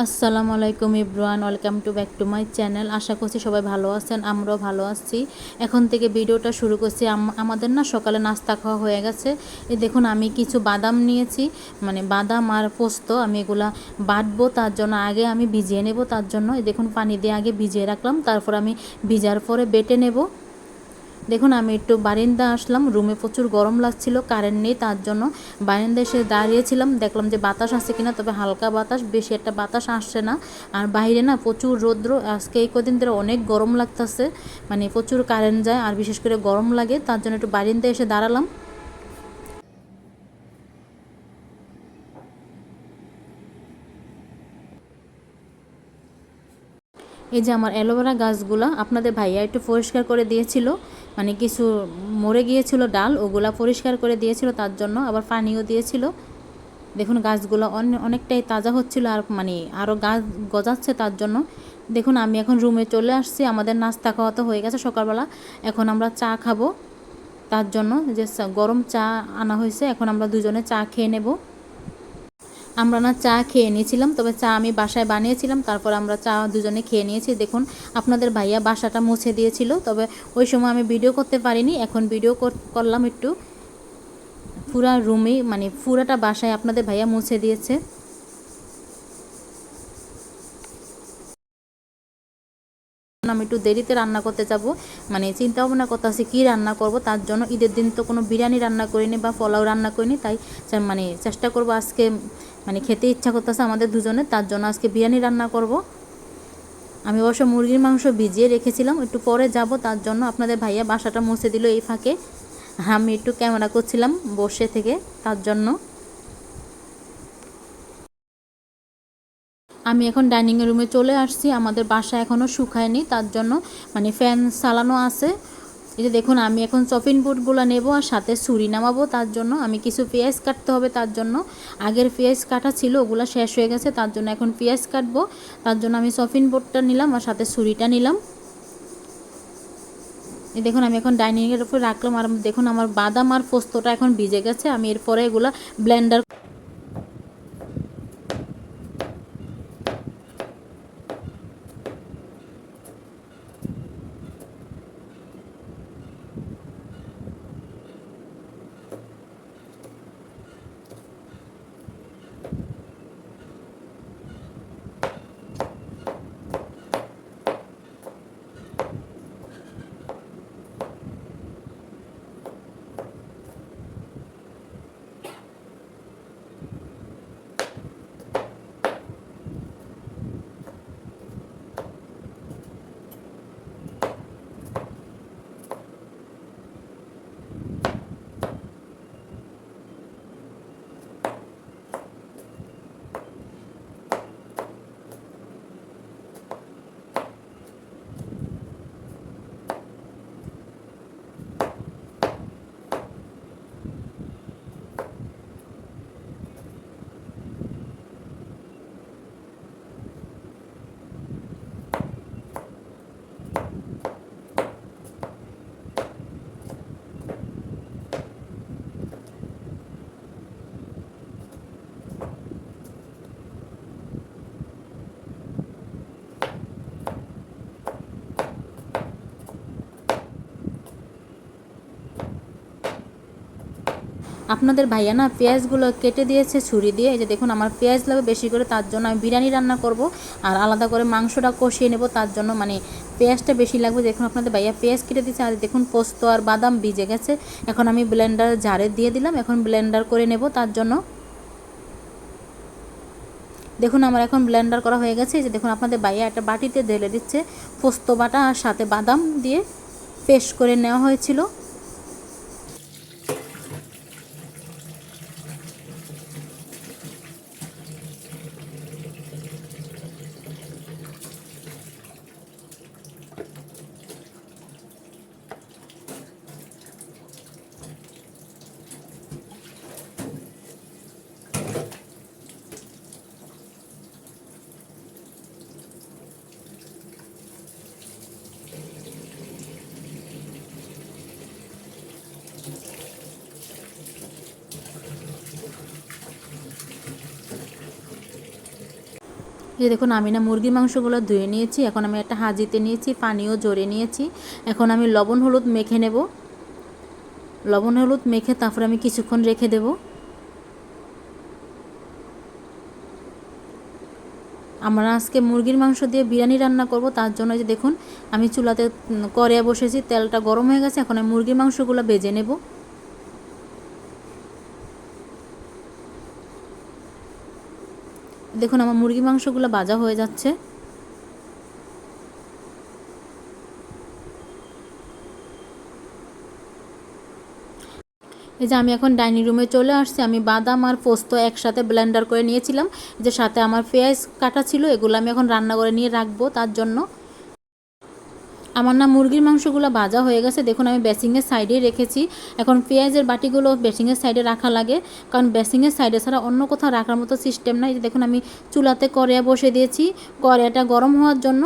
আসসালামু আলাইকুম Ibran, welcome to back to my channel. আশা করছি সবাই ভালো আছেন, আমরাও ভালো আছি। এখন থেকে ভিডিওটা শুরু করছি। আমাদের না সকালে নাস্তা খাওয়া হয়ে গেছে। এই দেখুন, আমি কিছু বাদাম নিয়েছি মানে বাদাম আর পোস্ত, আমি এগুলা বাটবো, তার জন্য আগে আমি ভিজিয়ে নেব, তার জন্য এই দেখুন, পানি দিয়ে আগে ভিজিয়ে রাখলাম, তারপর আমি ভিজার পরে বেটে নেব। দেখুন, আমি একটু বারিন্দা আসলাম, রুমে প্রচুর গরম লাগছিল কারেন্ট নেই, তার জন্য বারিন্দা এসে দাঁড়িয়েছিলাম, দেখলাম যে বাতাস আসছে কিনা, তবে হালকা বাতাস, বেশি একটা বাতাস আসছে না। আর বাইরে না প্রচুর রৌদ্র, আজকে এই কদিন ধরে অনেক গরম লাগতেছে মানে প্রচুর কারেন্ট যায়, আর বিশেষ করে গরম লাগে, তার জন্য একটু বারিন্দা এসে দাঁড়ালাম। এই যে আমার অ্যালোভেরা গাছগুলো আপনাদের ভাইয়া একটু পরিষ্কার করে দিয়েছিল মানে কিছু মরে গিয়েছিল ডাল, ওগুলা পরিষ্কার করে দিয়েছিল, তার জন্য আবার পানিও দিয়েছিল। দেখুন গাছগুলো অনে- অনেকটাই তাজা হচ্ছিল আর মানে আরও গাছ গজাচ্ছে তার জন্য। দেখুন আমি এখন রুমে চলে আসছি, আমাদের নাস্তা খাওয়া তো হয়ে গেছে সকালবেলা, এখন আমরা চা খাব। তার জন্য যে গরম চা আনা হয়েছে, এখন আমরা দুজনে চা খেয়ে নেব। আমরা না চা খেয়ে নিয়েছিলাম, তবে চা আমি বাসায় বানিয়েছিলাম, তারপর আমরা চা দুজনে খেয়ে নিয়েছি। দেখুন, আপনাদের ভাইয়া বাসাটা মুছে দিয়েছিল, তবে ওই সময় আমি ভিডিও করতে পারিনি, এখন ভিডিও কর- করলাম একটু। পুরা রুমে মানে পুরাটা বাসায় আপনাদের ভাইয়া মুছে দিয়েছে। আমি একটু দেরিতে রান্না করতে যাব। মানে চিন্তা ভাবনা করতেছি কী রান্না করব, তার জন্য ঈদের দিন তো কোনো বিরিয়ানি রান্না করিনি বা পোলাও রান্না করিনি, তাই মানে চেষ্টা করব আজকে মানে খেতে ইচ্ছা করতেছে আমাদের দুজনে তার জন্য আজকে বিরিয়ানি রান্না করব। আমি অবশ্য মুরগির মাংস ভিজিয়ে রেখেছিলাম, একটু পরে যাব, তার জন্য আপনাদের ভাইয়া বাসাটা মুছে দিল এই ফাঁকে। আমি একটু ক্যামেরা করছিলাম বসে থেকে, তার জন্য। আমি এখন ডাইনিং রুমে চলে আসছি। আমাদের বাসা এখনও শুকায়নি, তার জন্য মানে ফ্যান চালানো আছে। এই যে দেখুন, আমি এখন চপিং বোর্ডগুলো নেব আর সাথে ছুরি নামাবো, তার জন্য আমি কিছু পেঁয়াজ কাটতে হবে, তার জন্য। আগের পেঁয়াজ কাটা ছিল, ওগুলো শেষ হয়ে গেছে, তার জন্য এখন পেঁয়াজ কাটবো। তার জন্য আমি চপিং বোর্ডটা নিলাম আর সাথে ছুরিটা নিলাম। এই দেখুন, আমি এখন ডাইনিংয়ের উপর রাখলাম, আর দেখুন, আমার বাদাম আর পোস্তটা এখন ভিজে গেছে, আমি এরপরে এগুলো ব্লেন্ডার আপনাদের ভাইয়া না পেঁয়াজগুলো কেটে দিয়েছে, ছুরি দিয়ে। এই যে দেখুন, আমার পেঁয়াজ লাগবে বেশি করে, তার জন্য আমি বিরিয়ানি রান্না করব। আর আলাদা করে মাংসটা কষিয়ে নেব, তার জন্য মানে পেঁয়াজটা বেশি লাগবে। দেখুন, আপনাদের ভাইয়া পেঁয়াজ কেটে দিয়েছে, আর দেখুন, পোস্ত আর বাদাম ভিজে গেছে। এখন আমি ব্লেন্ডার জারে দিয়ে দিলাম, এখন ব্লেন্ডার করে নেব, তার জন্য। দেখুন, আমার এখন ব্লেন্ডার করা হয়ে গেছে। যে দেখুন, আপনাদের বাইরে একটা বাটিতে ঢেলে দিচ্ছে, পোস্ত বাটা আর সাথে বাদাম দিয়ে পেস্ট করে নেওয়া হয়েছিল। এই দেখুন, আমি না মুরগির মাংসগুলো ধুয়ে নিয়েছি, এখন আমি একটা হাজিতে নিয়েছি পানিও জড়ে নিয়েছি। এখন আমি লবণ, হলুদ মেখে নেব। লবণ, হলুদ মেখে তারপরে আমি কিছুক্ষণ রেখে দেব। আমরা আজকে মুরগির মাংস দিয়ে বিরিয়ানি রান্না করব, তার জন্য যে দেখুন, আমি চুলাতে কড়াইয়া বসেছি, তেলটা গরম হয়ে গেছে, এখন আমি মুরগির মাংসগুলো বেজে নেব। দেখুন, আমার মুরগি মাংসগুলো বাজা হয়ে যাচ্ছে। এই যে আমি এখন ডাইনিং রুমে চলে আসছি। আমি বাদাম আর পোস্ত একসাথে ব্লেন্ডার করে নিয়েছিলাম। যে সাথে আমার পেঁয়াজ কাটা ছিল, এগুলো আমি এখন রান্না করে নিয়ে রাখব তার জন্য। আমার না মুরগির মাংসগুলো ভাজা হয়ে গেছে। দেখুন, আমি বেসিংয়ের সাইডে রেখেছি। এখন পেঁয়াজের বাটিগুলো বেসিংয়ের সাইডে রাখা লাগে। কারণ বেসিংয়ের সাইডে ছাড়া অন্য কোথাও রাখার মতো সিস্টেম নাই। দেখুন, আমি চুলাতে কড়াইয়া বসে দিয়েছি। কড়াইয়াটা গরম হওয়ার জন্য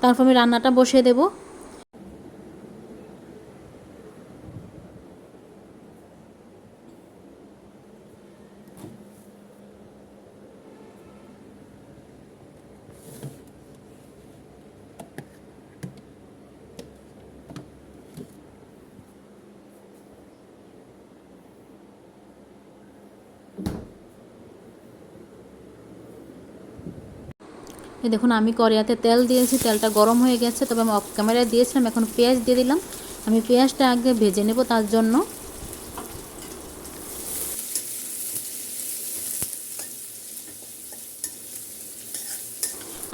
তারপর আমি রান্নাটা বসিয়ে দেবো। দেখুন, আমি কড়াইতে তেল দিয়েছি, তেলটা গরম হয়ে গেছে, তবে আমি অফ ক্যামেরায় দিয়েছিলাম, এখন পেঁয়াজ দিয়ে দিলাম। আমি পেঁয়াজটা আগে ভেজে নেব তার জন্য।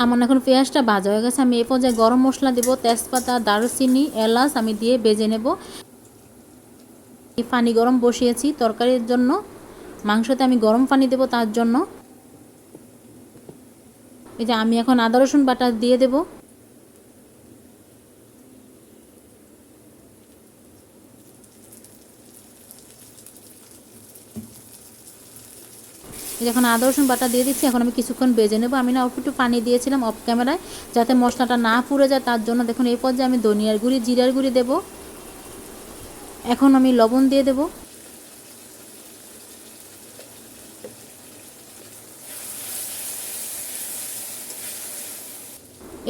আমার এখন পেঁয়াজটা ভাজা হয়ে গেছে, আমি এ পর্যায়ে গরম মশলা দেবো, তেজপাতা, দারুচিনি, এলাচ আমি দিয়ে বেজে নেব। পানি গরম বসিয়েছি তরকারির জন্য, মাংসতে আমি গরম পানি দেব তার জন্য। এই যে আমি এখন আদা রসুন বাটা দিয়ে দেব। এখন আদা রসুন বাটা দিয়ে দিচ্ছি, এখন আমি কিছুক্ষণ বেজে নেব। আমি না অল্প একটু পানি দিয়েছিলাম অফ ক্যামেরায় যাতে মশলাটা না পুড়ে যায়, তার জন্য দেখুন এই পর্যায়ে আমি ধনিয়ার গুঁড়ি, জিরার গুঁড়ি দেব। এখন আমি লবণ দিয়ে দেবো।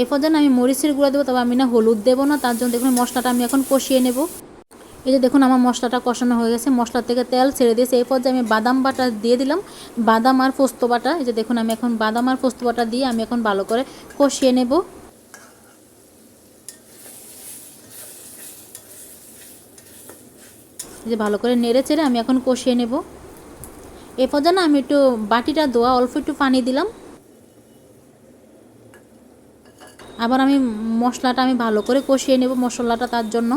এ পর্যন্ত আমি মরিচের গুঁড়া দেবো, তবে আমি না হলুদ দেবো না, তার জন্য দেখুন মশলাটা আমি এখন কষিয়ে নেব। এই যে দেখুন আমার মশলাটা কষানো হয়ে গেছে, মশলা থেকে তেল ছেড়ে দিয়েছে। এরপর যে আমি বাদাম বাটা দিয়ে দিলাম, বাদাম আর পোস্ত বাটা, এই যে দেখুন আমি এখন বাদাম আর পোস্ত বাটা দিয়ে আমি এখন ভালো করে কষিয়ে নেব। এই যে ভালো করে নেড়ে চেড়ে আমি এখন কষিয়ে নেব। এরপর যেন আমি একটু বাটিটা ধোয়া, অল্প একটু পানি দিলাম। আবার আমি মশলাটা আমি ভালো করে কষিয়ে নেব মশলাটা তার জন্য।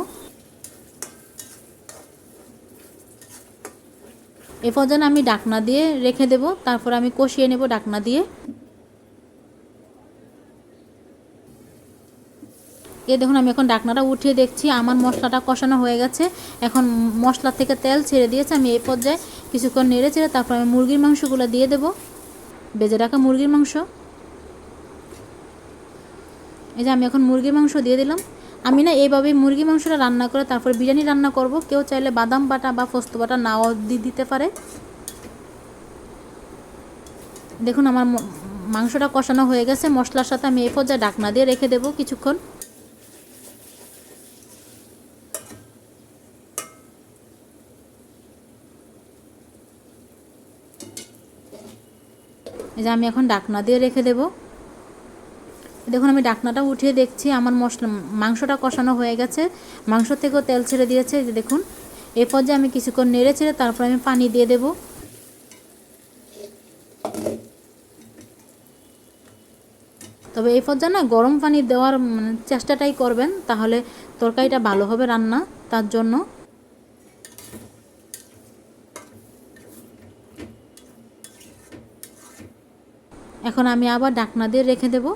এ পর্যন্ত আমি ডাকনা দিয়ে রেখে দেব, তারপর আমি কষিয়ে নেব ডাকনা দিয়ে। এ দেখুন, আমি এখন ডাকনাটা উঠিয়ে দেখছি, আমার মশলাটা কষানো হয়ে গেছে। এখন মশলা থেকে তেল ছেড়ে দিয়েছে, আমি এই পর্যায়ে কিছুক্ষণ নেড়ে ছেড়ে তারপর আমি মুরগির মাংসগুলো দিয়ে দেব। বেজে রাখা মুরগির মাংস। এই যে আমি এখন মুরগির মাংস দিয়ে দিলাম। আমি না এইভাবে মুরগি মাংসটা রান্না করে, তারপর বিরিয়ানি রান্না করব। কেউ চাইলে বাদাম বাটা বা পোস্ত বাটা নাও দিতে পারে। দেখুন আমার মাংসটা কষানো হয়ে গেছে। মশলার সাথে আমি এই পর্যায়ে ডাকনা দিয়ে রেখে দেবো কিছুক্ষণ। এই যে আমি এখন ডাকনা দিয়ে রেখে দেবো। দেখুন, আমি ডাকনাটা উঠিয়ে দেখছি, আমার মশলা, মাংসটা কষানো হয়ে গেছে। মাংস থেকেও তেল ছেড়ে দিয়েছে যে দেখুন। এ পর্যায়ে আমি কিছুক্ষণ নেড়ে ছেড়ে তারপর আমি পানি দিয়ে দেব। তবে এই পর্যায়ে না গরম পানি দেওয়ার মানে চেষ্টাটাই করবেন, তাহলে তরকারিটা ভালো হবে রান্না, তার জন্য। এখন আমি আবার ডাকনা দিয়ে রেখে দেবো।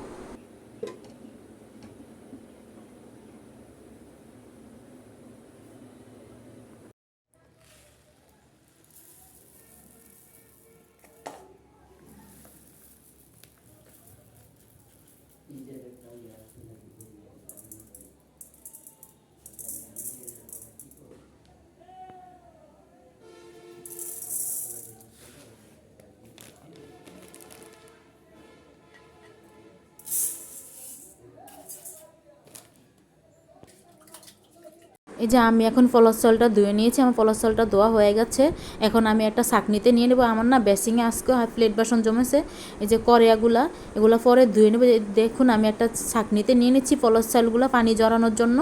এই যে আমি এখন পলস চালটা ধুয়ে নিয়েছি, আমার পলস চলটা ধোয়া হয়ে গেছে। এখন আমি একটা শাকনিতে নিয়ে নেব। আমার না বেসিংয়ে আজকে প্লেট বাসন জমেছে। এই যে করিয়াগুলা এগুলো পরে ধুয়ে নেব। দেখুন, আমি একটা শাকনিতে নিয়ে নিচ্ছি পলস চালগুলো পানি জড়ানোর জন্য।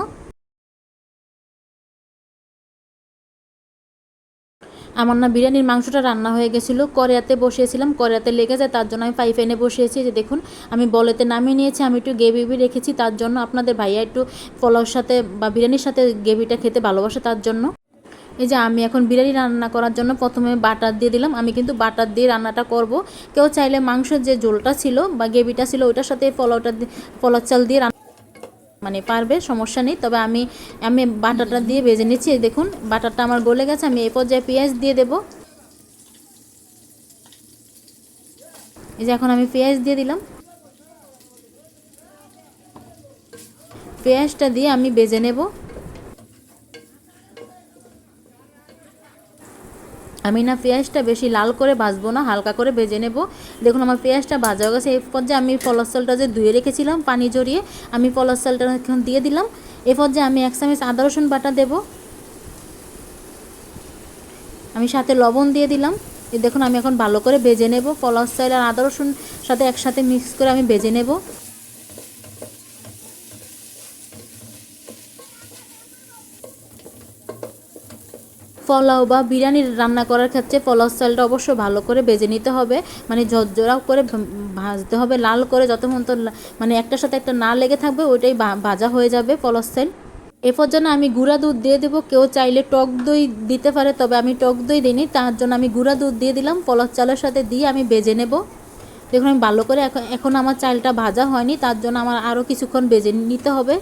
আমার না বিরিয়ানির মাংসটা রান্না হয়ে গেছিল। কড়াইতে বসিয়েছিলাম কড়াইতে লেগে যায়, তার জন্য আমি পাইপ এনে বসিয়েছি। যে দেখুন, আমি বলেতে নামিয়ে নিয়েছি, আমি একটু গ্রেভি রেখেছি, তার জন্য আপনাদের ভাইয়া একটু পোলাওর সাথে বা বিরিয়ানির সাথে গ্রেভিটা খেতে ভালোবাসে তার জন্য। এই যে আমি এখন বিরিয়ানি রান্না করার জন্য প্রথমে বাটার দিয়ে দিলাম। আমি কিন্তু বাটার দিয়ে রান্নাটা করব। কেউ চাইলে মাংসের যে ঝোলটা ছিল বা গ্রেভিটা ছিল, ওইটার সাথে পোলাওটা পোলাও চাল দিয়ে রান্না মানে পারবে, সমস্যা নেই। তবে আমি আমি বাটারটা দিয়ে ভেজে নিচ্ছি দেখুন, বাটারটা আমার গলে গেছে, আমি এই পর্যায়ে পেঁয়াজ দিয়ে দেব। এই যে এখন আমি পেঁয়াজ দিয়ে দিলাম। পেঁয়াজটা দিয়ে আমি বেজে নেব। আমি না পেঁয়াজটা বেশি লাল করে ভাজবো না, হালকা করে ভেজে নেব। দেখুন, আমার পেঁয়াজটা ভাজা হয়ে গেছে। এই পর্যায়ে আমি পলাশ চালটা যে ধুয়ে রেখেছিলাম, পানি জড়িয়ে, আমি পলাশ চালটা এখন দিয়ে দিলাম। এ পর্যায়ে আমি এক চামচ আদা, রসুন বাটা দেব। আমি সাথে লবণ দিয়ে দিলাম। দেখুন, আমি এখন ভালো করে ভেজে নেব। পলাশ চাল আর আদা, রসুন সাথে একসাথে মিক্স করে আমি ভেজে নেব। পোলাও বা বিরিয়ানি রান্না করার ক্ষেত্রে পোলাও চালটা অবশ্য ভালো করে বেজে নিতে হবে। মানে ঝরঝরা করে ভাজতে হবে, লাল করে যত মতো মানে একটার সাথে একটা না লেগে থাকবে ওইটাই ভাজা হয়ে যাবে পোলাও চাল এ পর্যন্ত আমি গুঁড়া দুধ দিয়ে দেবো, কেউ চাইলে টক দই দিতে পারে, তবে আমি টক দই দিইনি, তার জন্য আমি গুঁড়া দুধ দিয়ে দিলাম, পোলাও চালের সাথে দিয়ে আমি বেজে নেব। দেখুন আমি ভালো করে এখন এখন আমার চালটা ভাজা হয়নি, তার জন্য আমার আরও কিছুক্ষণ বেজে নিতে হবে।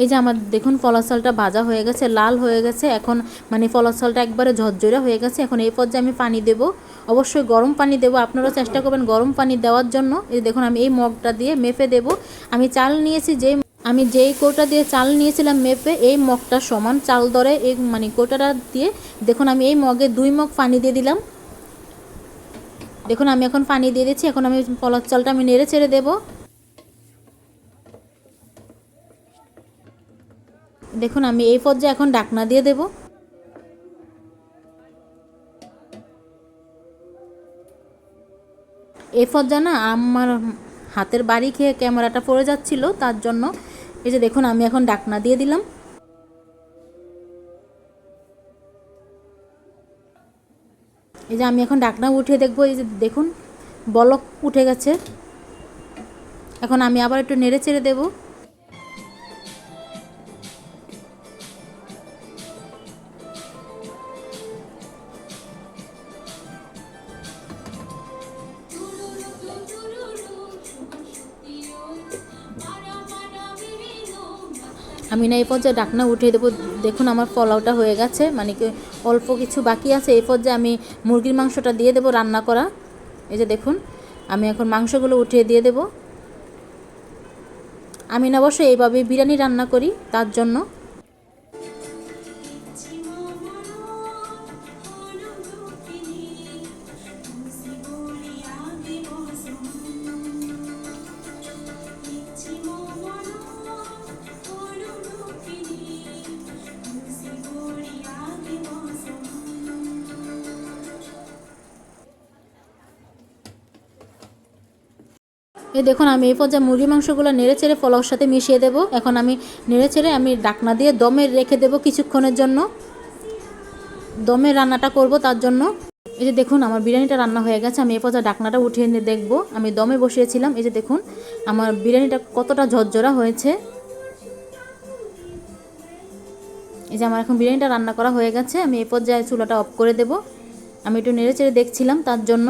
এই যে আমার দেখুন ফলাসালটা ভাজা হয়ে গেছে, লাল হয়ে গেছে, এখন মানে ফলাসালটা একবারে ঝরঝরে হয়ে গেছে, এখন এই পর্যায়ে আমি পানি দেব। অবশ্যই গরম পানি দেবো আপনারাও চেষ্টা করবেন গরম পানি দেওয়ার জন্য। এই দেখুন আমি এই মগটা দিয়ে মেপে দেব। আমি চাল নিয়েছি যে আমি যেই কোটা দিয়ে চাল নিয়েছিলাম মেপে, এই মগটা সমান চাল দরে এই মানে কোটাটা দিয়ে দেখুন আমি এই মগে দুই মগ পানি দিয়ে দিলাম। দেখুন আমি এখন পানি দিয়ে দিচ্ছি, এখন আমি পলার চালটা আমি নেড়ে ছেড়ে দেবো। দেখুন, আমি এই পর্যায়ে এখন ডাকনা দিয়ে দেব। এই পর্যায়ে না আমার হাতের বাড়ি খেয়ে ক্যামেরাটা পড়ে যাচ্ছিল, তার জন্য এই যে দেখুন, আমি এখন ডাকনা দিয়ে দিলাম। এই যে আমি এখন ডাকনা উঠিয়ে দেখব, এই যে দেখুন, বলক উঠে গেছে। এখন আমি আবার একটু নেড়ে চেড়ে দেবো। আমি না এই পর্যায়ে ডাকনা উঠিয়ে দেবো। দেখুন আমার পোলাওটা হয়ে গেছে মানে কি অল্প কিছু বাকি আছে, এই পর্যায়ে আমি মুরগির মাংসটা দিয়ে দেবো রান্না করা। এই যে দেখুন, আমি এখন মাংসগুলো উঠিয়ে দিয়ে দেব। আমি না অবশ্যই এইভাবে বিরিয়ানি রান্না করি, তার জন্য। এই দেখুন, আমি এই পর্যায়ে মুরগি মাংসগুলো নেড়ে চেড়ে পোলাওর সাথে মিশিয়ে দেব। এখন আমি নেড়ে চেড়ে আমি ডাকনা দিয়ে দমে রেখে দেব কিছুক্ষণের জন্য। দমে রান্নাটা করব তার জন্য। এই যে দেখুন, আমার বিরিয়ানিটা রান্না হয়ে গেছে, আমি এই পর্যায়ে ডাকনাটা উঠিয়ে নিয়ে দেখব। আমি দমে বসিয়েছিলাম, এই যে দেখুন, আমার বিরিয়ানিটা কতটা ঝরঝরা হয়েছে। এই যে আমার এখন বিরিয়ানিটা রান্না করা হয়ে গেছে, আমি এই পর্যায়ে চুলাটা অফ করে দেব। আমি একটু নেড়ে চেড়ে দেখছিলাম তার জন্য।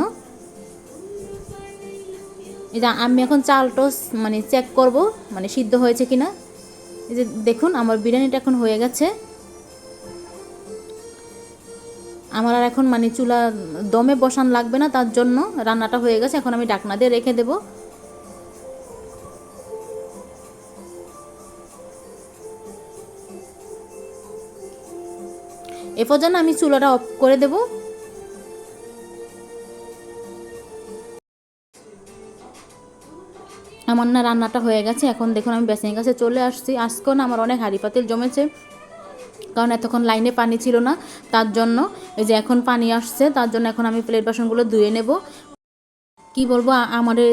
এই যে আমি এখন চাল টোস মানে চেক করব মানে সিদ্ধ হয়েছে কিনা। এই যে দেখুন, আমার বিরিয়ানিটা এখন হয়ে গেছে। আমার আর এখন মানে চুলা দমে বসান লাগবে না, তার জন্য রান্নাটা হয়ে গেছে। এখন আমি ডাকনা দিয়ে রেখে দেবো। এরপর পর্যন্ত আমি চুলাটা অফ করে দেব। না রান্নাটা হয়ে গেছে। এখন দেখুন আমি বেসিনের কাছে চলে আসছি। আজকেও না আমার অনেক হাঁড়ি পাতিল জমেছে, কারণ এতক্ষণ লাইনে পানি ছিল না, তার জন্য এই যে এখন পানি আসছে, তার জন্য এখন আমি প্লেট বাসনগুলো ধুয়ে নেব। কি বলব আমাদের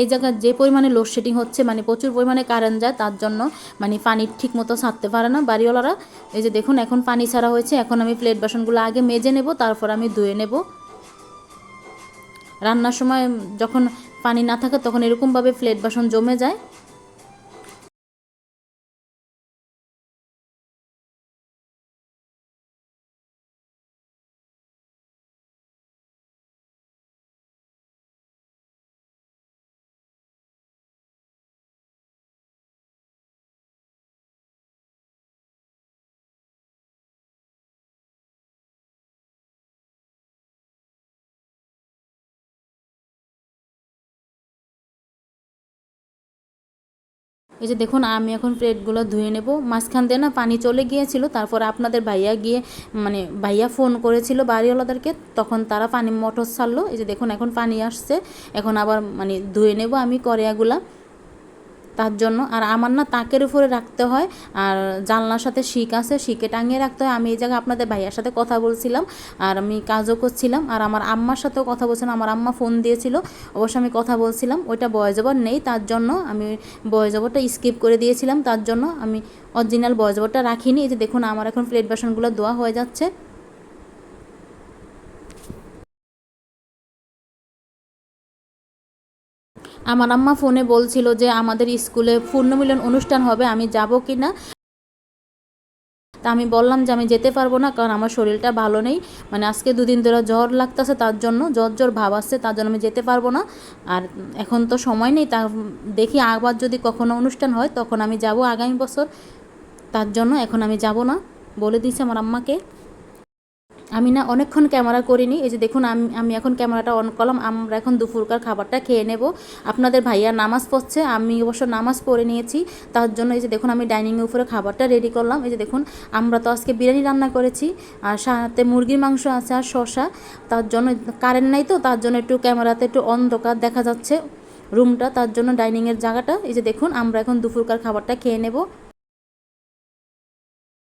এই জায়গায় যে পরিমাণে লোডশেডিং হচ্ছে মানে প্রচুর পরিমাণে কারেন্ট যায়, তার জন্য মানে পানি ঠিক মতো ছাড়তে পারে না বাড়িওয়ালারা। এই যে দেখুন, এখন পানি ছাড়া হয়েছে, এখন আমি প্লেট বাসনগুলো আগে মেজে নেব, তারপর আমি ধুয়ে নেব। রান্নার সময় যখন পানি না থাকে তখন এরকমভাবে প্লেট বাসন জমে যায়। এই যে দেখুন, আমি এখন প্লেটগুলো ধুয়ে নেব। মাঝখান দিয়ে না পানি চলে গিয়েছিল, তারপর আপনাদের ভাইয়া গিয়ে মানে ভাইয়া ফোন করেছিল বাড়িওয়ালাদেরকে, তখন তারা পানি মোটর ছাড়লো। এই যে দেখুন, এখন পানি আসছে। এখন আবার মানে ধুয়ে নেব আমি করিয়াগুলা তার জন্য। আর আমার না তাকের উপরে রাখতে হয়। আর জানলার সাথে শিক আছে, শিকে টাঙিয়ে রাখতে হয়। আমি এই জায়গায় আপনাদের ভাইয়ার সাথে কথা বলছিলাম। আর আমি কাজও করছিলাম। আর আমার আম্মার সাথেও কথা বলছিলাম। আমার আম্মা ফোন দিয়েছিল। অবশ্য আমি কথা বলছিলাম। ওইটা বয়স ওভার নেই। তার জন্য আমি বয়স ওভারটা স্কিপ করে দিয়েছিলাম। তার জন্য আমি অরিজিনাল বয়স ওভারটা রাখিনি। এই যে দেখুন, আমার এখন প্লেট বাসনগুলো ধোয়া হয়ে যাচ্ছে। আমার আম্মা ফোনে বলছিল যে আমাদের স্কুলে পূর্ণমিলন অনুষ্ঠান হবে, আমি যাব কি না তা আমি বললাম যে আমি যেতে পারব না, কারণ আমার শরীরটা ভালো নেই। মানে আজকে দুদিন ধরে জ্বর লাগতেছে, তার জন্য জ্বর জ্বর ভাব আসছে, তার জন্য আমি যেতে পারব না। আর এখন তো সময় নেই, তা দেখি আবার যদি কখনো অনুষ্ঠান হয়, তখন আমি যাব আগামী বছর। তার জন্য এখন আমি যাব না, বলে দিয়েছি আমার আম্মাকে। আমি না অনেকক্ষণ ক্যামেরা করিনি, এই যে দেখুন আমি আমি এখন ক্যামেরাটা অন করলাম, আমরা এখন দুপুরকার খাবারটা খেয়ে নেব। আপনাদের ভাইয়া নামাজ পড়ছে, আমি অবশ্য নামাজ পড়ে নিয়েছি, তার জন্য এই যে দেখুন আমি ডাইনিংয়ের উপরে খাবারটা রেডি করলাম। এই যে দেখুন, আমরা তো আজকে বিরিয়ানি রান্না করেছি, আর সাথে মুরগির মাংস আছে আর শসা, তার জন্য কারেন্ট নাই তো, তার জন্য একটু ক্যামেরাতে একটু অন্ধকার দেখা যাচ্ছে রুমটা তার জন্য ডাইনিংয়ের জায়গাটা, এই যে দেখুন, আমরা এখন দুপুরকার খাবারটা খেয়ে নেব।